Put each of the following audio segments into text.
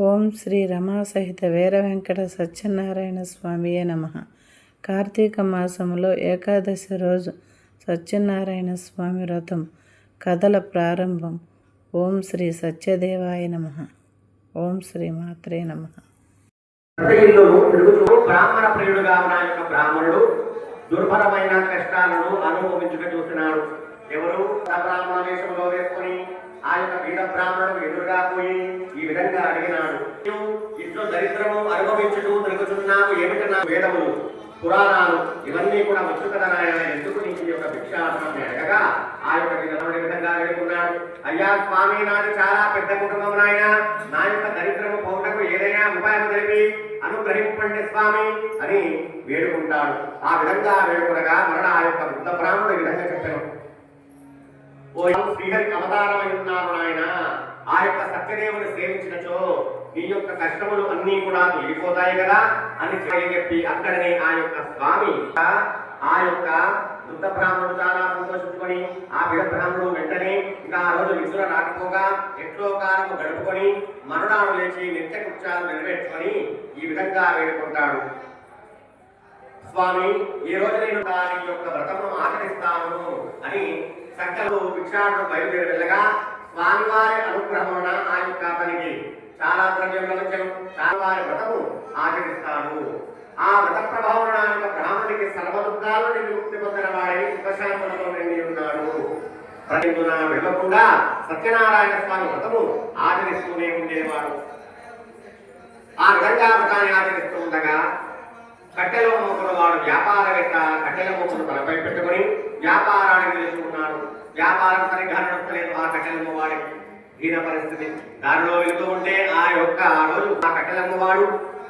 ఓం శ్రీ రమా సహిత వీర వెంకట సత్యనారాయణ స్వామియే నమ. కార్తీక మాసంలో ఏకాదశి రోజు సత్యనారాయణ స్వామి వ్రతం కథల ప్రారంభం. ఓం శ్రీ సత్యదేవాయ నమ. ఓం శ్రీ మాత్రే నమ. బ్రాహ్మణ ప్రియుడుగా ఉన్న యొక్క బ్రాహ్మణుడు దుర్భరమైన కష్టాలను అనుభవించుక చూస్తున్నాడు ఎవరు? ఆ బ్రాహ్మణ వేషంలో వేసుకుని ఆ యొక్క వీర బ్రాహ్మణుడు ఎదురుగా పోయి ఈ విధంగా అడిగినాడు "నీవు ఇంట్లో దరిద్రము అనుభవించుతూ తిరుగుతున్నావు ఏమిటి నా వేదములు పురాణాలు ఇవన్నీ కూడా వచ్చు కదా ఎందుకు నీకు ఈ యొక్క భిక్షాటనం అడగగా ఆ యొక్క విధముడు విధంగా వేడుకున్నాడు? అయ్యా స్వామి నాది చాలా పెద్ద కుటుంబం నాయన. నా యొక్క దరిద్రము పౌటకు ఏదైనా ఉపాయం తెలిపి అనుగ్రహింపండి స్వామి అని వేడుకుంటాడు. ఆ విధంగా వేడుకునగా మరణ ఆ యొక్క వృద్ధ బ్రాహ్మణుడు విధంగా చెప్పాను ఓ శ్రీహరికి అవతారమై ఉన్నాను నాయన. ఆ యొక్క సత్యదేవుని సేవించినచో ఈ యొక్క కష్టములు అన్నీ కూడా తొలగిపోతాయి కదా అని చెప్పి అక్కడనే ఆ యొక్క స్వామి ఆ యొక్క వృద్ధ బ్రాహ్మణుడు చాలా సంతోషించుకొని ఆ బిడ బ్రాహ్మణుడు వెంటనే ఇంకా ఆ రోజు విసుర రాకపోగా ఎట్లో కాలము గడుపుకొని మరునాడు లేచి నిత్య కృత్యాలు నెరవేర్చుకొని ఈ విధంగా వేడుకుంటాడు. స్వామి ఈ రోజు నేను దాని యొక్క వ్రతమును ఆచరిస్తాను అని సకలు భిక్షాటను బయలుదేరి వెళ్ళగా స్వామివారి అనుగ్రహమున ఆ యొక్క అతనికి చాలా ద్రవ్యములను లభించను స్వామివారి వ్రతము ఆచరిస్తాడు. ఆ వ్రత ప్రభావం ఆ యొక్క బ్రాహ్మణుడికి సర్వదుఃఖాల విముక్తి పొందిన వాడిని సుఖశాంతులతో నిండి ఉన్నాడు ప్రతిదిన వెళ్ళకుండా సత్యనారాయణ స్వామి వ్రతము ఆచరిస్తూనే ఉండేవాడు. ఆ విధంగా వ్రతాన్ని ఆచరిస్తూ ఉండగా కట్టెల మోపుల వాడు వ్యాపారవేత్త కట్టెల మోపును తలపై పెట్టుకొని వ్యాపారాన్ని తెలుసుకున్నాడు వ్యాపారం సరిగ్గా నడుస్తలేదు ఆ కట్టెలమ్మ వాడికి దీన పరిస్థితి. దారిలో వెళ్తూ ఉంటే ఆ యొక్క ఆ రోజు ఆ కట్టెలమ్మవాడు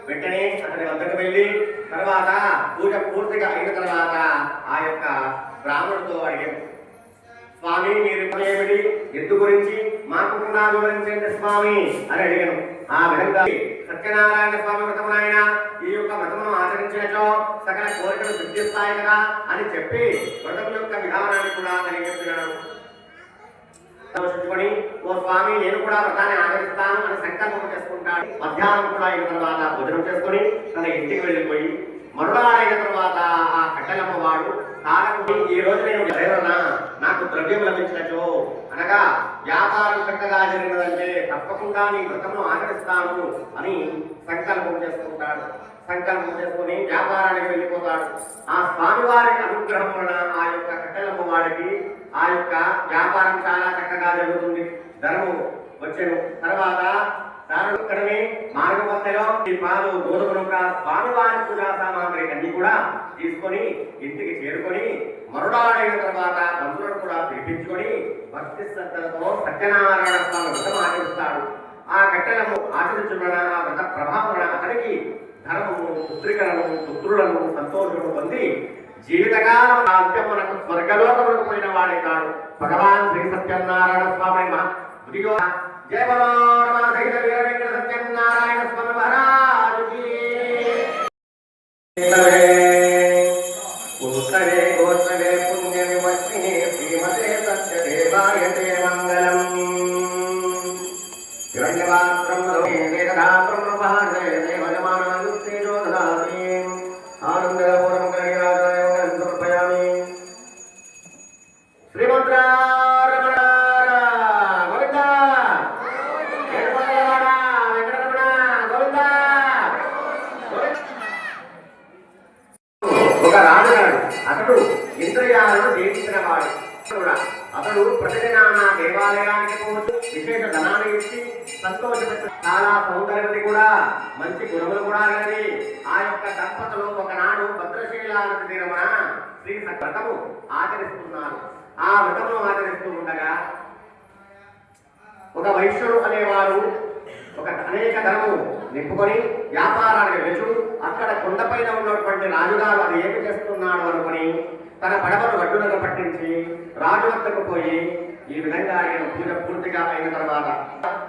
వెంటనే అతని వద్దకు వెళ్ళి తర్వాత పూజ పూర్తిగా అయిన తర్వాత ఆ యొక్క బ్రాహ్మణుడితో అడిగాడు. స్వామి మీరు ఏమిటి? ఎందు గురించి? మాకు కూడా వివరించండి స్వామి అని అడిగాను. ఆ విధంగా సత్యనారాయణ స్వామి వ్రతం ఆయన ఈ యొక్క వ్రతమును ఆచరించినట్లు సకల కోరికలు సిద్ధిస్తాయి కదా అని చెప్పి వ్రతం యొక్క విధానాన్ని కూడా తెలియజేస్తున్నాడు. సంతోషించుకొని ఓ స్వామి నేను కూడా వ్రతాన్ని ఆచరిస్తాను అని సంకల్పం చేసుకుంటాడు. మధ్యాహ్నం కూడా అయిన తర్వాత భోజనం చేసుకొని తన ఇంటికి వెళ్ళిపోయి మరునాడైన తర్వాత ఆ కట్టెలమ్మ వాడు ఈ రోజు నేను ఎవరన్నా నాకు ద్రవ్యం లభించినట్లు అనగా వ్యాపారం చక్కగా జరిగినదంటే తప్పకుండా నీ వ్రతమును ఆచరిస్తాను అని సంకల్పం చేసుకుంటాడు. సంకల్పం చేసుకుని వ్యాపారానికి వెళ్ళిపోతాడు. ఆ స్వామివారి అనుగ్రహం వలన ఆ యొక్క కట్టెలమ్మ వాడికి ఆ యొక్క వ్యాపారం చాలా చక్కగా జరుగుతుంది. ధనము వచ్చాను తర్వాత దాని ఇక్కడనే మార్గ మధ్యలో ఈ పాలు గోధుమలు స్వామివారి పూజా సామాగ్రి అన్ని కూడా తీసుకొని ఇంటికి చేరుకొని మరుడాడైన తర్వాత బంధువులను కూడా పిలిపించుకొని భక్తి శ్రద్ధలతో సత్యనారాయణ స్వామి వ్రతం ఆచరిస్తాడు. ఆ కట్టెలను ఆచరించున్న ఆ వ్రత ప్రభావం అతనికి ధనము పుత్రికలను పుత్రులను సంతోషము పొంది జీవితకాలం అంత్యమునకు స్వర్గలోకములకు పోయిన వాడే కాడు భగవాన్ శ్రీ సత్యనారాయణ స్వామి మహా ఉదిగో జయ బలో రమణ సహిత వీర వెంకట సత్యనారాయణ స్వామి మహారాజుకి. ఉత్తరే పుణ్య విమర్శినే శ్రీమతే సత్యదేవాయ ప్రతిదినాన దేవాలయానికి పోవచ్చు. విశేష ధనాన్ని ఇచ్చి సంతోషపెట్టు. చాలా సౌందర్యవతి కూడా మంచి గుణములు కూడా కలిగి ఆ యొక్క దంపతులు ఒకనాడు భద్రశీలానికి తీరమున శ్రీ వ్రతము ఆచరిస్తున్నారు. ఆ వ్రతమును ఆచరిస్తూ ఉండగా ఒక వైశ్యుడు అనేవారు ఒక అనేక ధనము నింపుకొని వ్యాపారానికి వెలుచు అక్కడ కొండపైన ఉన్నటువంటి రాజుగారు అది ఏమి చేస్తున్నాడు అనుకుని తన పడవను గడ్డునగా పట్టించి రాజు వద్దకు పోయి ఈ విధంగా ఆయన పూజ పూర్తిగా అయిన తర్వాత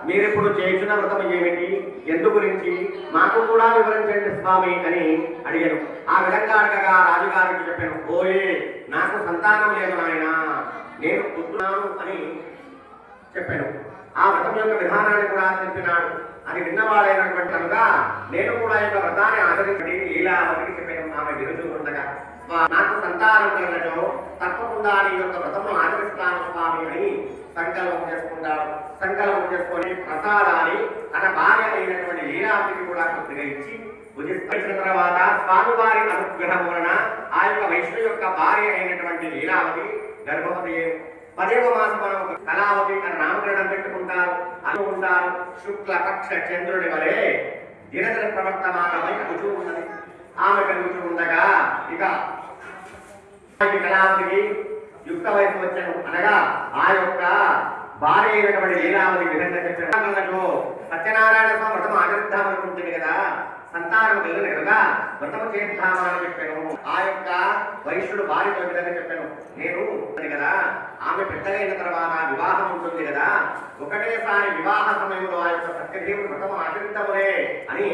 మీరిప్పుడు చేసిన వ్రతం ఏమిటి? ఎందు గురించి? మాకు కూడా వివరించండి స్వామి అని అడిగాను. ఆ విధంగా అడగగా రాజుగారికి చెప్పాను ఓయే నాకు సంతానం లేదు నాయన. నేను పుత్రున్నాను అని చెప్పాను ఆ వ్రతం యొక్క విధానాన్ని కూడా చెప్పినాడు అని విన్నవాడైనటువంటి కనుగా నేను కూడా యొక్క వ్రతాన్ని ఆచరించి లీలావతికి చెప్పాను ఆమె విరుజు ఉండగా నాకు సంతానం కలిగినచో తప్పకుండా నీ యొక్క వ్రతము ఆచరిస్తాను స్వామి అని సంకల్పం చేసుకుంటాడు. సంకల్పం చేసుకొని ప్రసాదాన్ని తన భార్య అయినటువంటి లీలావతికి కూడా కొద్దిగా ఇచ్చి భుజించిన తర్వాత స్వామివారి అనుగ్రహం వలన ఆ యొక్క వైష్ణు యొక్క భార్య అయినటువంటి లీలావతి గర్భవతి పదేవ మాసం మనం కళావతి అని నామకరణం పెట్టుకుంటారు శుక్ల పక్ష చంద్రుడి వలె దినదిన ప్రవర్తమానమై కలుగుతూ ఉన్నది. ఆమె కలుగుతూ ఉండగా ఇక ఈ కళావతికి యుక్త వయసు వచ్చాను అనగా ఆ యొక్క భార్య అయినటువంటి లీలావతి విధంగా చెప్పాను సత్యనారాయణ స్వామి వ్రతం ఆచరిద్దామనుకుంటుంది కదా. సంతానం కలిగిన కనుక వ్రతం చేద్దామని చెప్పాను. ఆ యొక్క వైశ్యుడు భార్యతో విధంగా చెప్పాను. నేను కదా ఆమె పెద్దగైన తర్వాత వివాహం ఉంటుంది కదా ఒకటేసారి వివాహ సమయంలో ఆ యొక్క సత్యదేవుడు వ్రతము ఆచరిద్దాములే అని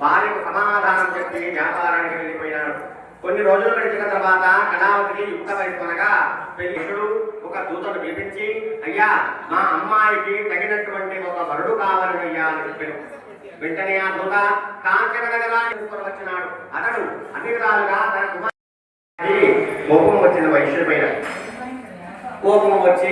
భార్యకు సమాధానం చెప్పి వ్యాపారానికి వెళ్ళిపోయినాడు కొన్ని రోజులు గడిచిన తర్వాత కళావతికి యుక్త వయసు అనగా ఒక దూతను పిలిపించి అయ్యా మా అమ్మాయికి తగినటువంటి ఒక వరుడు కావాలని అయ్యా అని చెప్పాను. వెంటనే ఆ దూత కాంచన నగరాన్ని వచ్చినాడు. అతడు అన్ని విధాలుగా తన కోపం వచ్చిన వైశ్యుడి పైన. కోపం వచ్చి